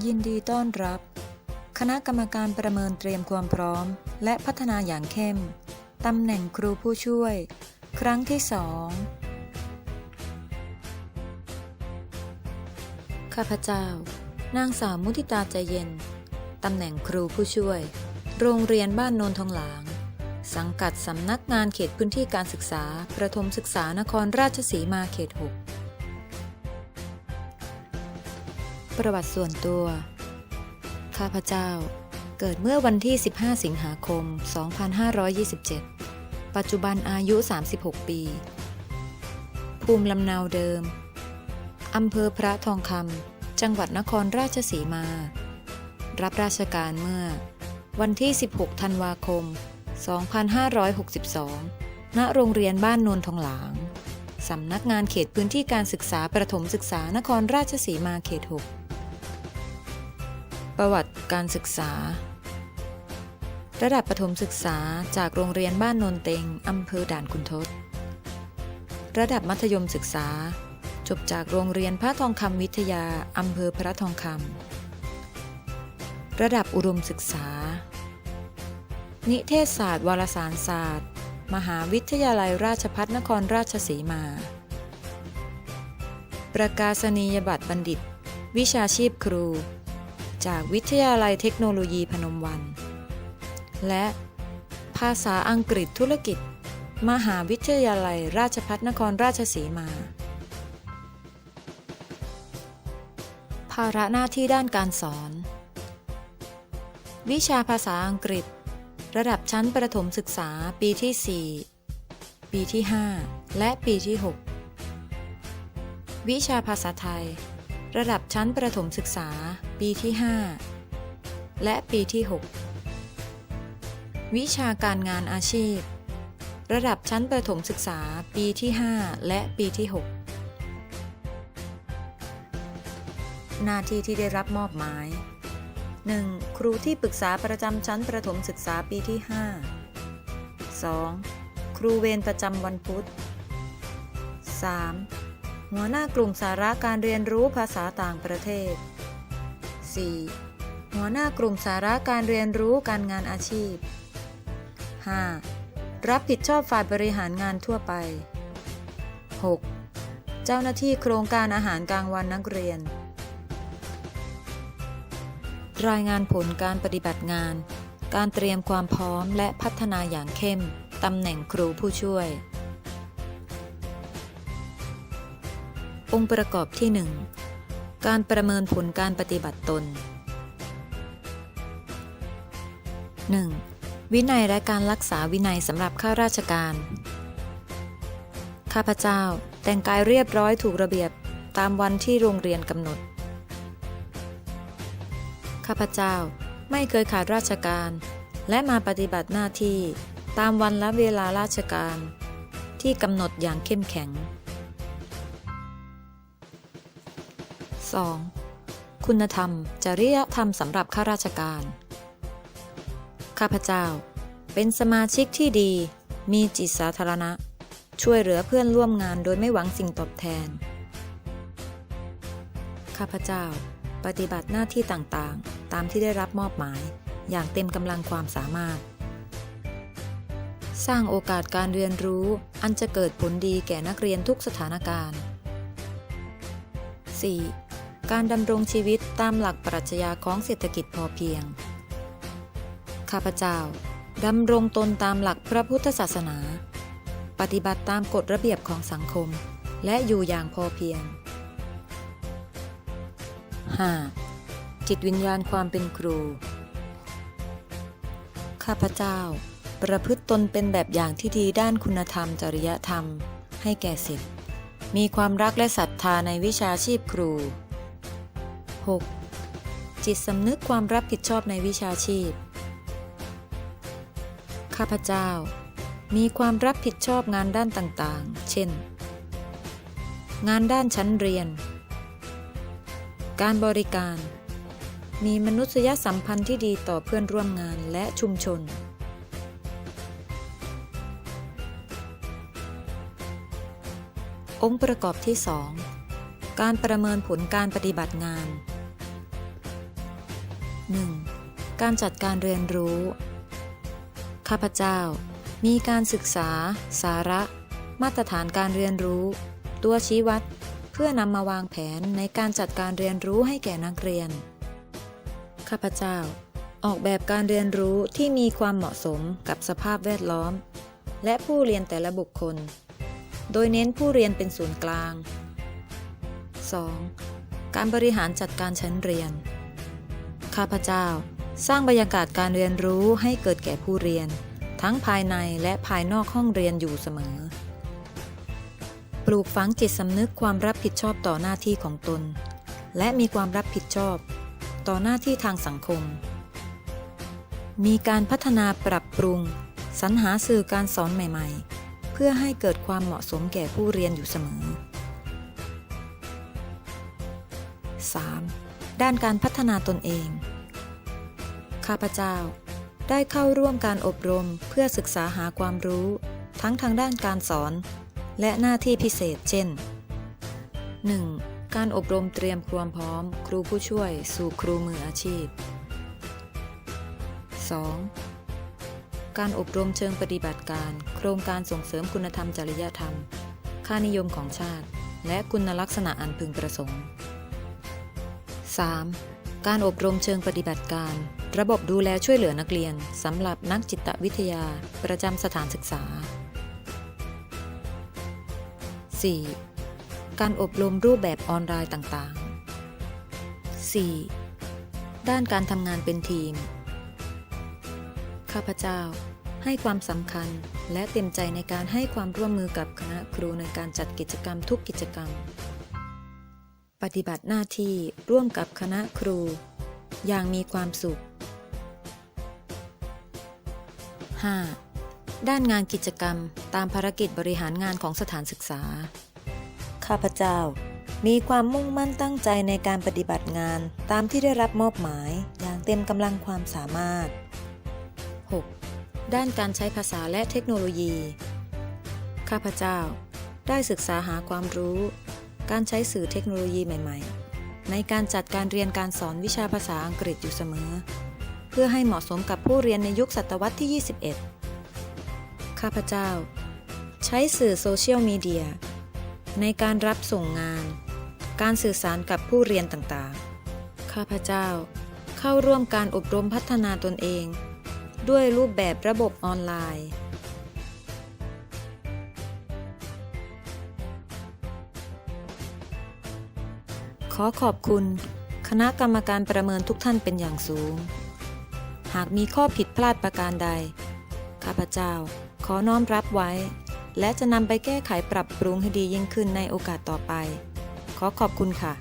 ยินดีต้อนรับ คณะกรรมการประเมินเตรียมความพร้อม และพัฒนาอย่างเข้ม ตำแหน่งครูผู้ช่วย ครั้งที่สองข้าพเจ้า นางสาวมุทิตาใจเย็น ตำแหน่งครูผู้ช่วย โรงเรียนบ้านโนนทองหลาง สังกัดสำนักงานเขตพื้นที่การศึกษา ประถมศึกษานครราชสีมาเขต6 ประวัติส่วนตัว ข้าพเจ้า เกิดเมื่อวันที่ 15 สิงหาคม 2527 ปัจจุบันอายุ 36 ปี ภูมิลำเนาเดิม อำเภอพระทองคำ จังหวัดนครราชสีมา รับราชการเมื่อ วันที่ 16 ธันวาคม 2562 ณ โรงเรียนบ้านนนทองหลางสำนักงานเขตพื้นที่การศึกษาประถมศึกษานครราชสีมาเขต 6 ประวัติการศึกษา ระดับประถมศึกษาจากโรงเรียนบ้านโนนเต็งอำเภอด่านคุณทศ ระดับมัธยมศึกษา จบจากโรงเรียนพระทองคำวิทยาอำเภอพระทองคำระดับอุดมศึกษา นิเทศศาสตร์วารสารศาสตร์ มหาวิทยาลัยราชภัฏนครราชสีมา ประกาศนียบัตรบัณฑิต วิชาชีพครู จากวิทยาลัยเทคโนโลยีพนมวัน และภาษาอังกฤษธุรกิจ มหาวิทยาลัยราชภัฏนครราชสีมา ภาระหน้าที่ด้านการสอน วิชาภาษาอังกฤษ ระดับชั้นประถมศึกษาปีที่ 4 ปีที่ 5 และปีที่ 6 วิชาภาษาไทย ระดับชั้นประถมศึกษา ปีที่ 5 และปีที่ 6 วิชาการงานอาชีพ ระดับชั้นประถมศึกษา ปีที่ 5 และปีที่ 6 หน้าที่ที่ได้รับมอบหมาย 1. ครูที่ปรึกษาประจำชั้นประถมศึกษาปีที่ 5 2. ครูเวรประจำวันพุธ 3. หัวหน้ากลุ่มสาระการเรียนรู้ภาษาต่างประเทศ 4. หัวหน้ากลุ่มสาระการเรียนรู้การงานอาชีพ 5. รับผิดชอบฝ่ายบริหารงานทั่วไป 6. เจ้าหน้าที่โครงการอาหารกลางวันนักเรียน รายงานผลการปฏิบัติงาน การเตรียมความพร้อมและพัฒนาอย่างเข้ม ตำแหน่งครูผู้ช่วย องค์ประกอบที่ 1 การประเมินผลการปฏิบัติตน 1. วินัยและการรักษาวินัยสำหรับข้าราชการ ข้าพเจ้าแต่งกายเรียบร้อยถูกระเบียบตามวันที่โรงเรียนกำหนด ข้าพเจ้าไม่เคยขาดราชการ และมาปฏิบัติหน้าที่ตามวันและเวลาราชการ ที่กำหนดอย่างเข้มแข็ง 2. คุณธรรม จริยธรรมสำหรับข้าราชการ ข้าพเจ้า เป็นสมาชิกที่ดี มีจิตสาธารณะ ช่วยเหลือเพื่อนร่วมงานโดยไม่หวังสิ่งตอบแทน ข้าพเจ้า ปฏิบัติหน้าที่ต่างๆ ตามที่ได้รับมอบหมาย อย่างเต็มกำลังความสามารถ สร้างโอกาสการเรียนรู้อันจะเกิดผลดีแก่นักเรียนทุกสถานการณ์ 4. การดำรงชีวิตตามหลักปรัชญาของเศรษฐกิจพอเพียง ข้าพเจ้าดำรงตนตามหลักพระพุทธศาสนา ปฏิบัติตามกฎระเบียบของสังคม และอยู่อย่างพอเพียง 5. จิตวิญญาณความเป็นครู ข้าพเจ้า ประพฤติตนเป็นแบบอย่างที่ดีด้านคุณธรรมจริยธรรม ให้แก่ศิษย์มีความรักและศรัทธาในวิชาชีพครู 6. จิตสำนึกความรับผิดชอบในวิชาชีพ ข้าพเจ้า มีความรับผิดชอบงานด้านต่างๆ เช่น งานด้านชั้นเรียน การบริการ มีมนุษยสัมพันธ์ที่ดีต่อเพื่อนร่วมงานและชุมชนองค์ประกอบที่ 2 การประเมินผลการปฏิบัติงาน 1. การจัดการเรียนรู้ ข้าพเจ้า มีการศึกษา สาระ มาตรฐานการเรียนรู้ ตัวชี้วัด เพื่อนำมาวางแผนในการจัดการเรียนรู้ให้แก่นักเรียน ข้าพเจ้า ออกแบบการเรียนรู้ที่มีความเหมาะสมกับสภาพแวดล้อม และผู้เรียนแต่ละบุคคล โดยเน้นผู้เรียนเป็นศูนย์กลาง 2. การบริหารจัดการชั้นเรียน ข้าพเจ้า สร้างบรรยากาศการเรียนรู้ให้เกิดแก่ผู้เรียน ทั้งภายในและภายนอกห้องเรียนอยู่เสมอ ปลูกฝังจิตสำนึกความรับผิดชอบต่อหน้าที่ของตน และมีความรับผิดชอบ ต่อหน้าที่ทางสังคม มีการพัฒนาปรับปรุง สรรหาสื่อการสอนใหม่ๆ เพื่อให้เกิดความเหมาะสมแก่ผู้เรียนอยู่เสมอ 3. ด้านการพัฒนาตนเอง ข้าพเจ้า ได้เข้าร่วมการอบรมเพื่อศึกษาหาความรู้ ทั้งทางด้านการสอน และหน้าที่พิเศษ เช่น 1. การอบรมเตรียมความพร้อม ครูผู้ช่วย สู่ครูมืออาชีพ 2. การอบรมเชิงปฏิบัติการ โครงการส่งเสริมคุณธรรมจริยธรรม ค่านิยมของชาติ และคุณลักษณะอันพึงประสงค์ 3. การอบรมเชิงปฏิบัติการ ระบบดูแลช่วยเหลือนักเรียนสำหรับนักจิตวิทยา ประจำสถานศึกษา 4. การอบรมรูปแบบออนไลน์ต่างๆ 4. ด้านการทำงานเป็นทีม ข้าพเจ้า ให้ความสำคัญและเต็มใจในการให้ความร่วมมือกับคณะครูในการจัดกิจกรรมทุกกิจกรรม ปฏิบัติหน้าที่ร่วมกับคณะครู อย่างมีความสุข 5. ด้านงานกิจกรรมตามภารกิจบริหารงานของสถานศึกษา ข้าพเจ้า มีความมุ่งมั่นตั้งใจในการปฏิบัติงานตามที่ได้รับมอบหมายอย่างเต็มกำลังความสามารถ 6. ด้านการใช้ภาษาและเทคโนโลยี ข้าพเจ้า ได้ศึกษาหาความรู้ การใช้สื่อเทคโนโลยีใหม่ ๆ ในการจัดการเรียนการสอนวิชาภาษาอังกฤษอยู่เสมอ เพื่อให้เหมาะสมกับผู้เรียนในยุคศตวรรษที่ 21 ข้าพเจ้า ใช้สื่อโซเชียลมีเดียในการรับส่งงาน การสื่อสารกับผู้เรียนต่างๆ ข้าพเจ้า เข้าร่วมการอบรมพัฒนาตนเอง ด้วยรูปแบบระบบออนไลน์ ขอขอบคุณ คณะกรรมการประเมินทุกท่านเป็นอย่างสูง หากมีข้อผิดพลาดประการใด ข้าพเจ้าขอน้อมรับไว้ และจะนำไปแก้ไขปรับปรุงให้ดียิ่งขึ้นในโอกาสต่อไป ขอขอบคุณค่ะ